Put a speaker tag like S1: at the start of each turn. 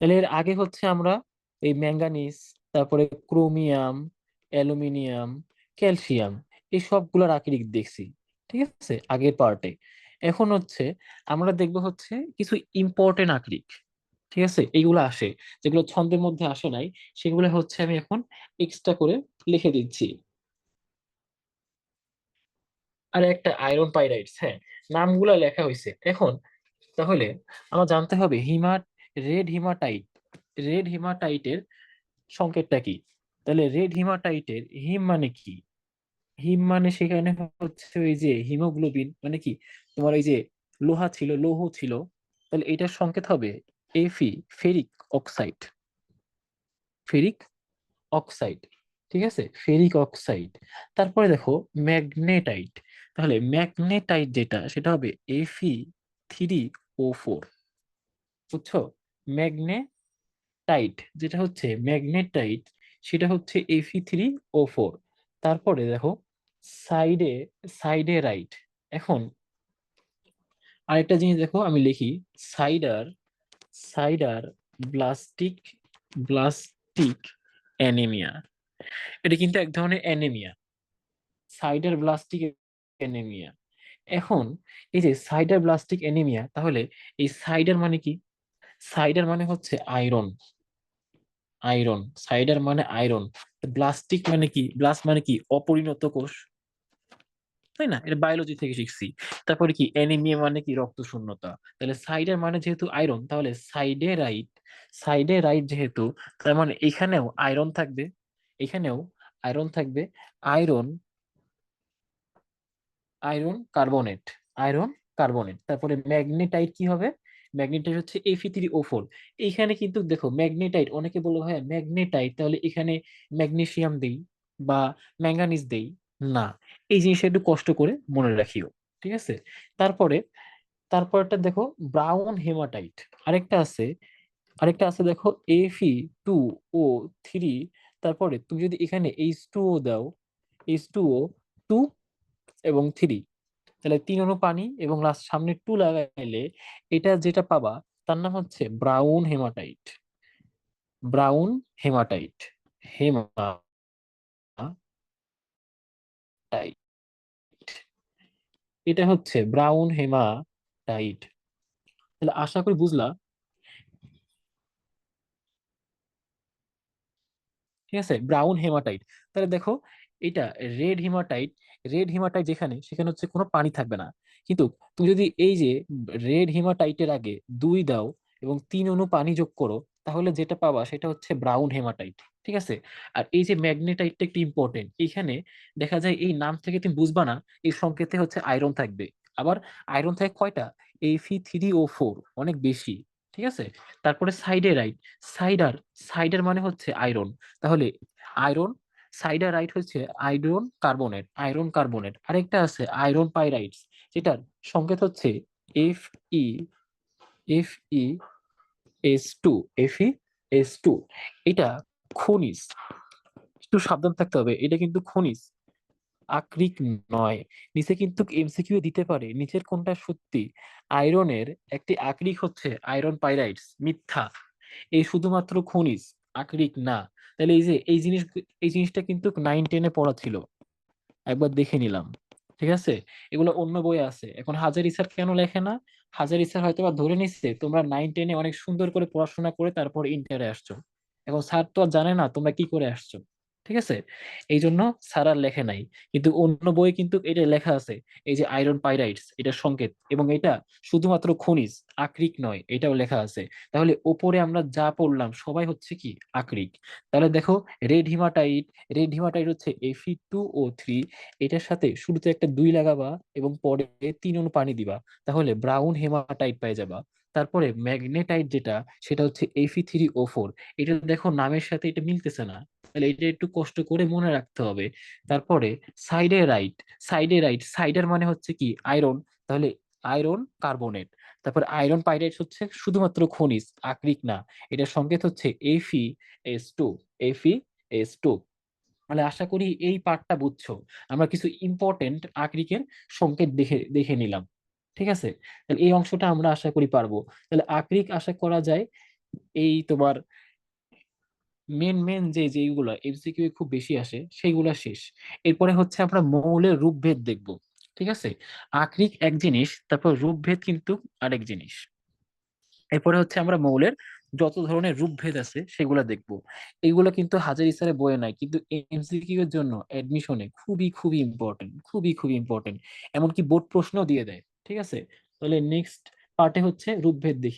S1: তাহলে এর আগে হচ্ছে আমরা এই ম্যাঙ্গানিজ, তারপরে ক্রোমিয়াম, অ্যালুমিনিয়াম, ক্যালসিয়াম এই সবগুলোর আকরিক দেখছি, ঠিক আছে? আগের পার্টে। এখন হচ্ছে আমরা দেখব হচ্ছে কিছু ইম্পর্টেন্ট আকরিক, ঠিক আছে? এইগুলো আসে, যেগুলো ছন্দের মধ্যে আসে নাই, সেগুলো হচ্ছে আমি এখন এক্সট্রা করে লিখে দিচ্ছি। আর একটা আয়রন পাইরাইটস হ্যাঁ নামগুলো লেখা হয়েছে এখন তাহলে আমার জানতে হবে হিমা রেড হিমাটাইট রেড হিমাটাইটের সংকেতটা কি? তাহলে রেড হিমাটাইটের হিম মানে কি? হিম মানে সেখানে হচ্ছে ওই যে হিমোগ্লোবিন মানে কি? তোমার ওই যে লোহা ছিল, লৌহ ছিল, তাহলে এটার সংকেত হবে এফি ফেরিক অক্সাইড ফেরিক অক্সাইড ঠিক আছে? ফেরিক অক্সাইড তারপরে দেখো ম্যাগনেটাইট তাহলে ম্যাগনেটাইট যেটা, সেটা হবে F E three O four বুঝছ? ম্যাগনেটাইট, যেটা হচ্ছে ম্যাগনেটাইট, সেটা হচ্ছে এফি থ্রি ও ফোর তারপরে দেখো, সাইডে সাইডে রাইট। এখন আরেকটা জিনিস দেখো, আমি লিখি, sidero sidero blastic blastic anaemia. এটা কিন্তু এক ধরনের অ্যানিমিয়া। Cider ballistic anaemia. এখন এই যে সাইডার ব্লাস্টিক অ্যানিমিয়া, তাহলে এই সাইডার মানে কি? সাইডার মানে হচ্ছে আয়রন আয়রন সাইডার মানে আয়রন ব্লাস্টিক মানে কি? ব্লাস্ট মানে কি? অপরিণত কোষ। তাই না? এটা বায়োলজি থেকে শিখছি। তারপরে কি? অ্যানিমিয়া মানে কি? রক্ত শূন্যতা তাহলে সাইডার মানে যেহেতু আয়রন তাহলে সাইডে রাইট সাইডে রাইট যেহেতু, তার মানে এখানেও আয়রন থাকবে, এখানেও আয়রন থাকবে iron iron carbonate iron carbonate তারপরে ম্যাগনেটাইট কি হবে? ম্যাগনেটাইট হচ্ছে এফি থ্রি ও ফোর এইখানে কিন্তু দেখো ম্যাগনেটাইট অনেকে বলো ভাই ম্যাগনেটাইট তাহলে এখানে ম্যাগনেশিয়াম দেই বা ম্যাঙ্গানিজ দেই, না। এই জিনিসটা একটু কষ্ট করে মনে রাখিও, ঠিক আছে? তারপরে, তারপরটা দেখো ব্রাউন হেমাটাইট আরেকটা আছে আরেকটা আছে দেখো এফি টু ও থ্রি তারপরে তুমি যদি এখানে এইচ টু ও দাও এইচ টু ও টু এবং থ্রি তাহলে তিন অনু পানি এবং লাস্ট সামনে টু লাগাইলে এটা যেটা পাবা, তার নাম হচ্ছে brown hematite brown hematite hematite এটা হচ্ছে ব্রাউন হেমাটাইট তাহলে আশা করি বুঝলা? ঠিক আছে? ব্রাউন হেমাটাইট তাহলে দেখো, এটা রেড হিমাটাইট রেড হিমাটাইট যেখানে, সেখানে হচ্ছে কোনো পানি থাকবে না। কিন্তু তুমি যদি এই যে রেড হিমাটাইটের আগে দুই দাও এবং তিন অণু পানি যোগ করো, তাহলে যেটা পাবা সেটা হচ্ছে ব্রাউন হেমাটাইট ঠিক আছে? আর এই যে ম্যাগনেটাইটটা একটু ইম্পর্টেন্ট এখানে দেখা যায় এই নাম থেকে তুমি বুঝবা না, এই সংকেতে হচ্ছে আয়রন থাকবে। আবার আয়রন থাকে কয়টা? এফি থ্রি ও ফোর অনেক বেশি, ঠিক আছে? তারপরে সাইডে রাইট সাইডার সাইডার মানে হচ্ছে আয়রন তাহলে আয়রন সাইডার রাইট হচ্ছে আয়রন কার্বনেট আয়রন কার্বনেট আরেকটা আছে আয়রন পাইরাইটস যেটার সংকেত হচ্ছে F E F E S two F E S two এটা খনিজ। একটু সাবধান থাকতে হবে, এটা কিন্তু খনিজ, আকরিক নয়, নিচে কিন্তু এমসিকিউ দিতে পারে, নিচের কোনটা সত্যি? আয়রনের একটি আকরিক হচ্ছে আয়রন পাইরাইটস মিথ্যা এই শুধুমাত্র খনিজ, আকরিক না। তাহলে এই যে, এই জিনিস, এই জিনিসটা কিন্তু নাইন টেনে পড়া ছিল। একবার দেখে নিলাম, ঠিক আছে? এগুলো অন্য বই আছে। এখন হাজার ইসার কেন লেখে না? হাজারি ইসার হয়তো বা ধরে নিচ্ছে তোমরা নাইন টেনে অনেক সুন্দর করে পড়াশোনা করে তারপর ইন্টারে আসছো। এখন স্যার তো আর জানে না তোমরা কি করে আসছো। ঠিক আছে? এই জন্য আর লেখে নাই। কিন্তু অন্য বই কিন্তু এটা লেখা আছে, এই যে আয়রন পাইরাইটস, এটা সংকেত এবং এটা শুধুমাত্র খনিজ, আকরিক নয়, এটাও লেখা আছে। তাহলে ওপরে আমরা যা পড়লাম সবাই হচ্ছে কি আকরিক? তাহলে দেখো রেড হিমাটাইট রেড হিমাটাইট হচ্ছে এফি টু ও থ্রি এটার সাথে শুরুতে একটা দুই লাগাবা এবং পরে তিন অনু পানি দিবা। তাহলে ব্রাউন হেমাটাইট পেয়ে যাবা। তারপরে ম্যাগনেটাইট যেটা, সেটা হচ্ছে এফি থ্রি ও ফোর এটা দেখো নামের সাথে এটা মিলতেছে না। তাহলে এটা একটু কষ্ট করে মনে রাখতে হবে। তারপরে সাইডে রাইট সাইডে রাইট সাইডের মানে হচ্ছে কি? আয়রন তাহলে আয়রন কার্বনেট তারপর আয়রন পাইরাইট হচ্ছে শুধুমাত্র খনিজ, আকরিক না। এটার সংকেত হচ্ছে F E S two F E S two তাহলে আশা করি এই পার্টটা বুঝছ। আমরা কিছু ইম্পর্টেন্ট আকরিকের সংকেত দেখে দেখে নিলাম। ঠিক আছে? তাহলে এই অংশটা আমরা আশা করি পারব। তাহলে আকরিক আশা করা যায়, এই তোমার মেন মেন যে যেগুলো এমসিকিউ খুব বেশি আসে, সেইগুলা শেষ। এরপরে হচ্ছে আমরা মৌলের রূপভেদ দেখব, ঠিক আছে? আকরিক এক জিনিস, তারপর রূপভেদ কিন্তু আরেক জিনিস। এরপরে হচ্ছে আমরা মৌলের যত ধরনের রূপভেদ আছে, সেগুলো দেখব। এগুলো কিন্তু হাজার স্যারের বয়ে নাই, কিন্তু এমসিকিউ এর জন্য এডমিশনে খুবই খুবই ইম্পর্টেন্ট খুবই খুবই ইম্পর্টেন্ট এমনকি বোর্ড প্রশ্নও দিয়ে দেয়। ঠিক আছে? তাহলে নেক্সট পার্টে হচ্ছে রূপভেদ দেখি।